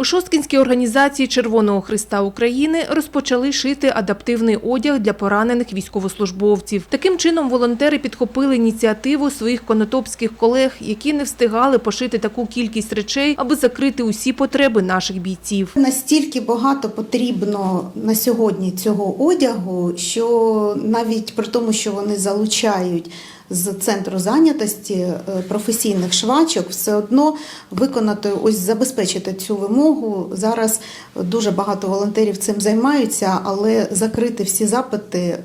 У Шосткінській організації Червоного Христа України розпочали шити адаптивний одяг для поранених військовослужбовців. Таким чином волонтери підхопили ініціативу своїх конотопських колег, які не встигали пошити таку кількість речей, аби закрити усі потреби наших бійців. Настільки багато потрібно на сьогодні цього одягу, що навіть при тому, що вони залучають з центру зайнятості е, професійних швачок, все одно виконати ось забезпечити цю вимогу. Зараз дуже багато волонтерів цим займаються, але закрити всі запити е,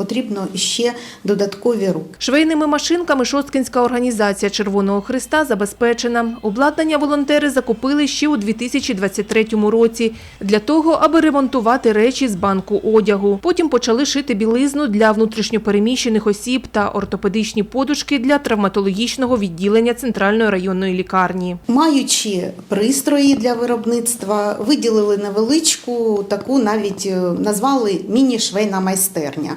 потрібно ще додаткові руки. Швейними машинками Шосткінська організація Червоного Христа забезпечена. Обладнання волонтери закупили ще у 2023 році для того, аби ремонтувати речі з банку одягу. Потім почали шити білизну для внутрішньопереміщених осіб та ортопедичні подушки для травматологічного відділення центральної районної лікарні. Маючи пристрої для виробництва, виділили невеличку таку, навіть е, назвали міні-швейна майстерня.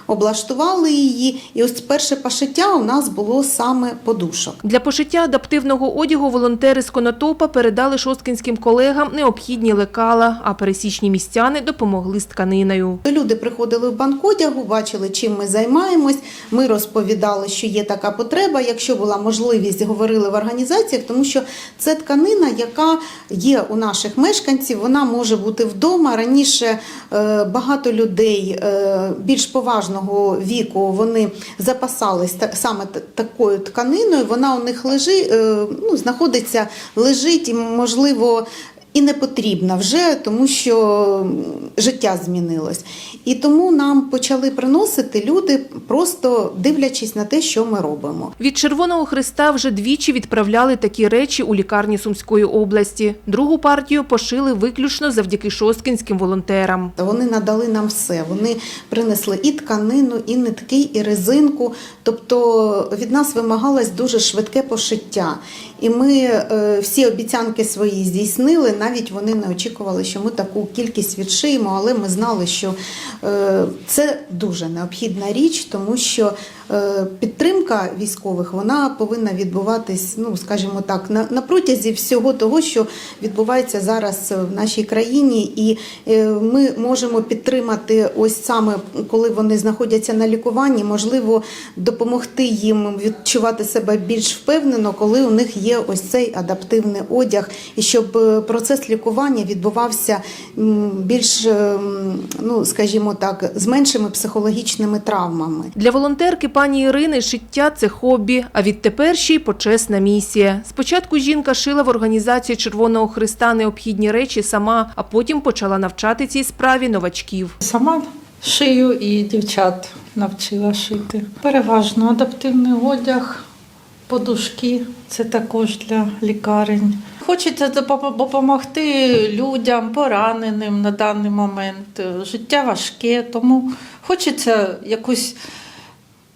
Облаштували її, і ось перше пошиття у нас було саме подушок. Для пошиття адаптивного одягу волонтери з Конотопа передали шосткінським колегам необхідні лекала, а пересічні містяни допомогли з тканиною. Люди приходили в банк одягу, бачили, чим ми займаємось. Ми розповідали, що є така потреба. Якщо була можливість, говорили в організаціях, тому що це тканина, яка є у наших мешканців. Вона може бути вдома. Раніше е, багато людей е, більш поважного віку вони запасались та- саме такою тканиною. Вона у них лежить, ну, знаходиться, лежить і можливо. І не потрібна вже, тому що життя змінилось. І тому нам почали приносити люди, просто дивлячись на те, що ми робимо. Від Червоного Христа вже двічі відправляли такі речі у лікарні Сумської області. Другу партію пошили виключно завдяки шосткінським волонтерам. Вони надали нам все. Вони принесли і тканину, і нитки, і резинку. Тобто від нас вимагалось дуже швидке пошиття. І ми е, всі обіцянки свої здійснили. Навіть вони не очікували, що ми таку кількість відшиємо, але ми знали, що е, це дуже необхідна річ, тому що підтримка військових вона повинна відбуватись, ну скажімо так, на, на протязі всього того, що відбувається зараз в нашій країні, і е, ми можемо підтримати ось саме коли вони знаходяться на лікуванні, можливо, допомогти їм відчувати себе більш впевнено, коли у них є ось цей адаптивний одяг, і щоб е, процес лікування відбувався більш, ем, ну скажімо так, з меншими психологічними травмами. Для волонтерки пані Ірини шиття це хобі, а відтепер ще й почесна місія. Спочатку жінка шила в організації Червоного Христа необхідні речі сама, а потім почала навчати цій справі новачків. Сама шию і дівчат навчила шити. Переважно адаптивний одяг, подушки це також для лікарень. Хочеться допом- допомогти людям, пораненим на даний момент. Життя важке, тому хочеться якось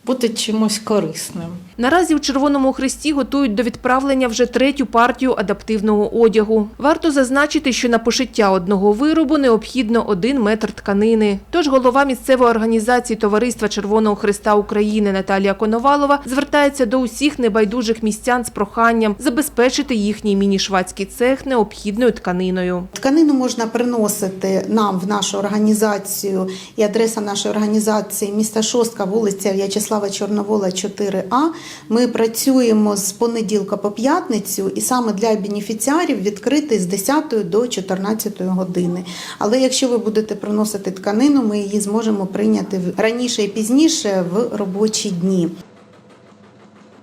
бути чимось корисним. Наразі у Червоному Хресті готують до відправлення вже третю партію адаптивного одягу. Варто зазначити, що на пошиття одного виробу необхідно один метр тканини. Тож голова місцевої організації Товариства Червоного Христа України Наталія Коновалова звертається до усіх небайдужих містян з проханням забезпечити їхній міні-швадський цех необхідною тканиною. Тканину можна приносити нам в нашу організацію, і адреса нашої організації міста Шостка, вулиця В'ячеслава Чорновола, 4А. Ми працюємо з понеділка по п'ятницю, і саме для бенефіціарів відкритий з 10 до 14 години. Але якщо ви будете приносити тканину, ми її зможемо прийняти раніше і пізніше в робочі дні.